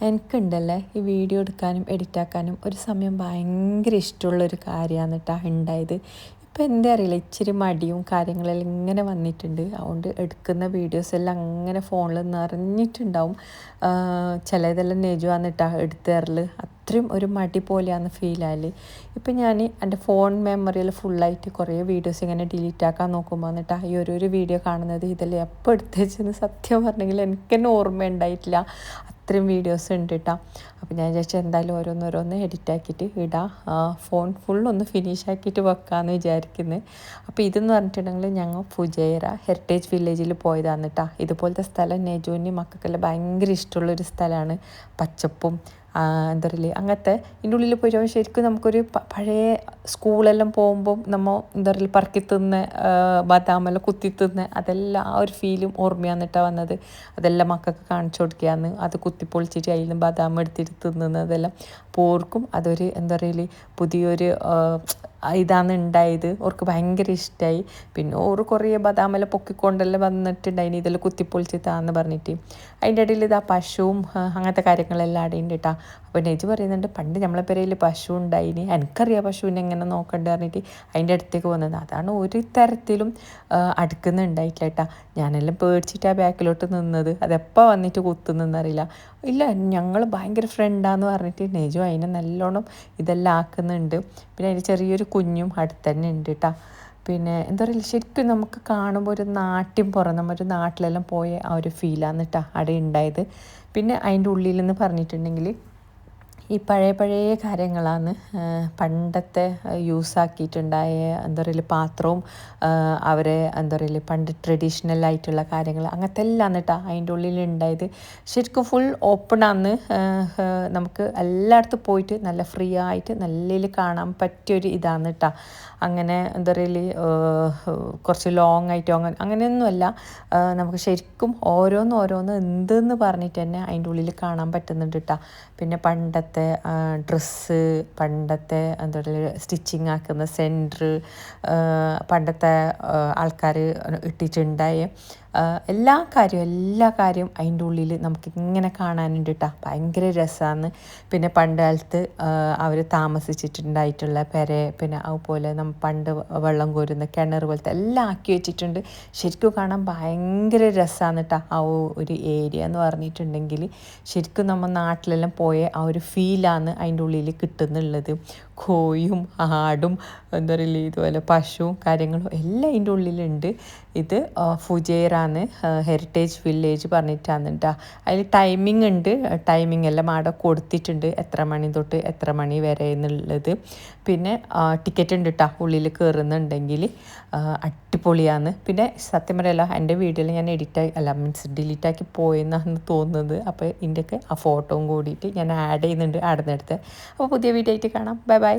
എനിക്കുണ്ടല്ലേ ഈ വീഡിയോ എടുക്കാനും എഡിറ്റ് ആക്കാനും ഒരു സമയം ഭയങ്കര ഇഷ്ടമുള്ളൊരു കാര്യമാണ് കേട്ടോ ഉണ്ടായത്. ഇപ്പം എന്താ അറിയില്ല ഇച്ചിരി മടിയും കാര്യങ്ങളെല്ലാം ഇങ്ങനെ വന്നിട്ടുണ്ട്. അതുകൊണ്ട് എടുക്കുന്ന വീഡിയോസ് എല്ലാം അങ്ങനെ ഫോണിൽ നിറഞ്ഞിട്ടുണ്ടാവും. ചിലതെല്ലാം നെജുവാന്ന് വന്നിട്ടാ എടുത്തു തരൽ അത്രയും ഒരു മടി പോലെയാണ് ഫീൽ ആയാൽ ഇപ്പം ഞാൻ എന്റെ ഫോൺ മെമ്മറിയിൽ ഫുള്ളായിട്ട് കുറേ വീഡിയോസ് ഇങ്ങനെ ഡിലീറ്റ് ആക്കാൻ നോക്കുമ്പോൾ എന്നിട്ട് ഈ ഒരു വീഡിയോ കാണുന്നത് ഇതെല്ലാം എപ്പോൾ എടുത്തു വെച്ചെന്ന് സത്യം പറഞ്ഞെങ്കിൽ എനിക്ക് തന്നെ ഓർമ്മ ഉണ്ടായിട്ടില്ല. അത്രയും വീഡിയോസ് ഉണ്ട് കേട്ടോ അപ്പോൾ ഞാൻ വിചാരിച്ചു എന്തായാലും ഓരോന്നോരോന്ന് എഡിറ്റ് ആക്കിയിട്ട് ഇടാം. ഫോൺ ഫുൾ ഒന്ന് ഫിനിഷ് ആക്കിയിട്ട് വെക്കാമെന്ന് വിചാരിക്കുന്നത് അപ്പോൾ ഇതെന്ന് പറഞ്ഞിട്ടുണ്ടെങ്കിൽ ഞങ്ങൾ ഫുജേറ ഹെറിറ്റേജ് വില്ലേജിൽ പോയതാണ് കേട്ടോ ഇതുപോലത്തെ സ്ഥലം നെജുവിന് മക്കൾക്കെല്ലാം ഭയങ്കര ഇഷ്ടമുള്ളൊരു സ്ഥലമാണ്. പച്ചപ്പും എന്താ പറയുക അങ്ങനത്തെ ഇതിന്റെ ഉള്ളിൽ പോയിട്ട് ശരിക്കും നമുക്കൊരു പഴയ സ്കൂളെല്ലാം പോകുമ്പം നമ്മൾ എന്താ പറയുക പറക്കി തിന്ന് ബദാമെല്ലാം കുത്തി തിന്ന് അതെല്ലാം ആ ഒരു ഫീലും ഓർമ്മയാന്നിട്ടാണ് വന്നത്. അതെല്ലാം മക്കൾക്ക് കാണിച്ചു കൊടുക്കുകയാണ് അത് കുത്തിപ്പൊളിച്ചിട്ട് അതിൽ നിന്ന് ബദാം എടുത്തിട്ട് തിന്നുന്നതെല്ലാം അപ്പോൾ ഓർക്കും അതൊരു എന്താ പറയുക പുതിയൊരു ഇതാണ് ഉണ്ടായത്. ഓർക്ക് ഭയങ്കര ഇഷ്ടമായി പിന്നെ ഓർ കുറേ ബദാമെല്ലാം പൊക്കിക്കൊണ്ടെല്ലാം വന്നിട്ടുണ്ടായിന് ഇതെല്ലാം കുത്തിപ്പൊളിച്ച് താന്ന് പറഞ്ഞിട്ട്. അതിന്റെ ഇടയിൽ ഇതാ പശുവും അങ്ങനത്തെ കാര്യങ്ങളെല്ലാം അടയുണ്ട് കേട്ടോ അപ്പോൾ നെജി പറയുന്നുണ്ട് പണ്ട് നമ്മളെ പെരയിൽ പശു ഉണ്ടായിന്. എനിക്കറിയാം പശുവിനെ എങ്ങനെ നോക്കണ്ട പറഞ്ഞിട്ട് അതിന്റെ അടുത്തേക്ക് വന്നത്. അതാണ് ഒരു തരത്തിലും അടുക്കുന്നുണ്ടായിട്ടില്ല കേട്ടോ. ഞാനെല്ലാം പേടിച്ചിട്ട് ആ ബാക്കിലോട്ട് നിന്നത്. അതെപ്പോൾ വന്നിട്ട് കുത്തുന്നറിയില്ല ഇല്ല ഞങ്ങൾ ഭയങ്കര ഫ്രണ്ടാന്ന് പറഞ്ഞിട്ട് നെജു അതിനെ നല്ലോണം ഇതെല്ലാം ആക്കുന്നുണ്ട്. പിന്നെ അതിന്റെ ചെറിയൊരു കുഞ്ഞും അടുത്ത് തന്നെ ഉണ്ട് കേട്ടോ. പിന്നെ എന്താ പറയുക ശരിക്കും നമുക്ക് കാണുമ്പോൾ ഒരു നാട്ടിൻ പുറം ഒരു നാട്ടിലെല്ലാം പോയ ആ ഒരു ഫീലാണ് കേട്ടോ അവിടെ ഉണ്ടായത്. പിന്നെ അതിന്റെ ഉള്ളിൽ നിന്ന് പറഞ്ഞിട്ടുണ്ടെങ്കിൽ ഈ പഴയ പഴയ കാര്യങ്ങളാണ്. പണ്ടത്തെ യൂസാക്കിയിട്ടുണ്ടായ എന്താ പറയുക പാത്രവും അവരെ എന്താ പറയുക പണ്ട് ട്രഡീഷണൽ ആയിട്ടുള്ള കാര്യങ്ങൾ അങ്ങനത്തെ എല്ലാം കേട്ടോ അതിന്റെ ഉള്ളിൽ ഉണ്ടായത്. ശരിക്കും ഫുൾ ഓപ്പൺ ആണ് നമുക്ക് എല്ലായിടത്തും പോയിട്ട് നല്ല ഫ്രീ ആയിട്ട് നല്ല കാണാൻ പറ്റിയൊരു ഇതാണ് കേട്ടോ അങ്ങനെ എന്താ പറയുക കുറച്ച് ലോങ് ആയിട്ടോ അങ്ങനെ അങ്ങനെയൊന്നുമല്ല. നമുക്ക് ശരിക്കും ഓരോന്ന് ഓരോന്ന് എന്തെന്ന് പറഞ്ഞിട്ട് തന്നെ അതിന്റെ ഉള്ളിൽ കാണാൻ പറ്റുന്നുണ്ട് കേട്ടോ പിന്നെ പണ്ടത്തെ ഡ്രസ്സ് പണ്ടത്തെ എന്താ പറയുക സ്റ്റിച്ചിങ് ആക്കുന്ന സെന്റർ പണ്ടത്തെ ആൾക്കാർ ഇട്ടിട്ടുണ്ടായ. എല്ലാ കാര്യവും എല്ലാ കാര്യവും അതിന്റെ ഉള്ളിൽ നമുക്ക് ഇങ്ങനെ കാണാനുണ്ട് കേട്ടോ ഭയങ്കര രസമാണ് പിന്നെ പണ്ട് കാലത്ത് അവർ താമസിച്ചിട്ടുണ്ടായിട്ടുള്ള പെര പിന്നെ അതുപോലെ നമ്മൾ പണ്ട് വെള്ളം കോരുന്ന കിണർ പോലത്തെ എല്ലാം ആക്കി വെച്ചിട്ടുണ്ട്. ശരിക്കും കാണാൻ ഭയങ്കര രസമാണ് കേട്ടോ ആ ഒരു ഏരിയ എന്ന് പറഞ്ഞിട്ടുണ്ടെങ്കിൽ ശരിക്കും നമ്മൾ നാട്ടിലെല്ലാം പോയ ആ ഒരു ഫീലാണ് അതിന്റെ ഉള്ളിൽ കിട്ടുന്നുള്ളത്. കോയും ആടും എന്താ പറയുക ഇതുപോലെ പശുവും കാര്യങ്ങളും എല്ലാം അതിന്റെ ഉള്ളിലുണ്ട്. ഇത് ഫുജേറാന്ന് ഹെറിറ്റേജ് വില്ലേജ് പറഞ്ഞിട്ടാണ് കേട്ടോ അതിൽ ടൈമിംഗ് ഉണ്ട്. ടൈമിംഗ് എല്ലാം അവിടെ കൊടുത്തിട്ടുണ്ട്. എത്ര മണി തൊട്ട് എത്ര മണി വരെ എന്നുള്ളത്. പിന്നെ ടിക്കറ്റ് ഉണ്ട് കേട്ടോ ഉള്ളിൽ കയറുന്നുണ്ടെങ്കിൽ അടിപൊളിയാണ് പിന്നെ സത്യം പറയല്ല എന്റെ വീഡിയോയിൽ ഞാൻ എഡിറ്റ് അല്ല മീൻസ് ഡിലീറ്റാക്കി പോയെന്നാണ് തോന്നുന്നത്. അപ്പോൾ ഇതിന്റെയൊക്കെ ആ ഫോട്ടോയും കൂടിയിട്ട് ഞാൻ ആഡ് ചെയ്യുന്നുണ്ട് ആടുന്നെടുത്ത് അപ്പോൾ പുതിയ വീഡിയോ ആയിട്ട് കാണാം. Bye bye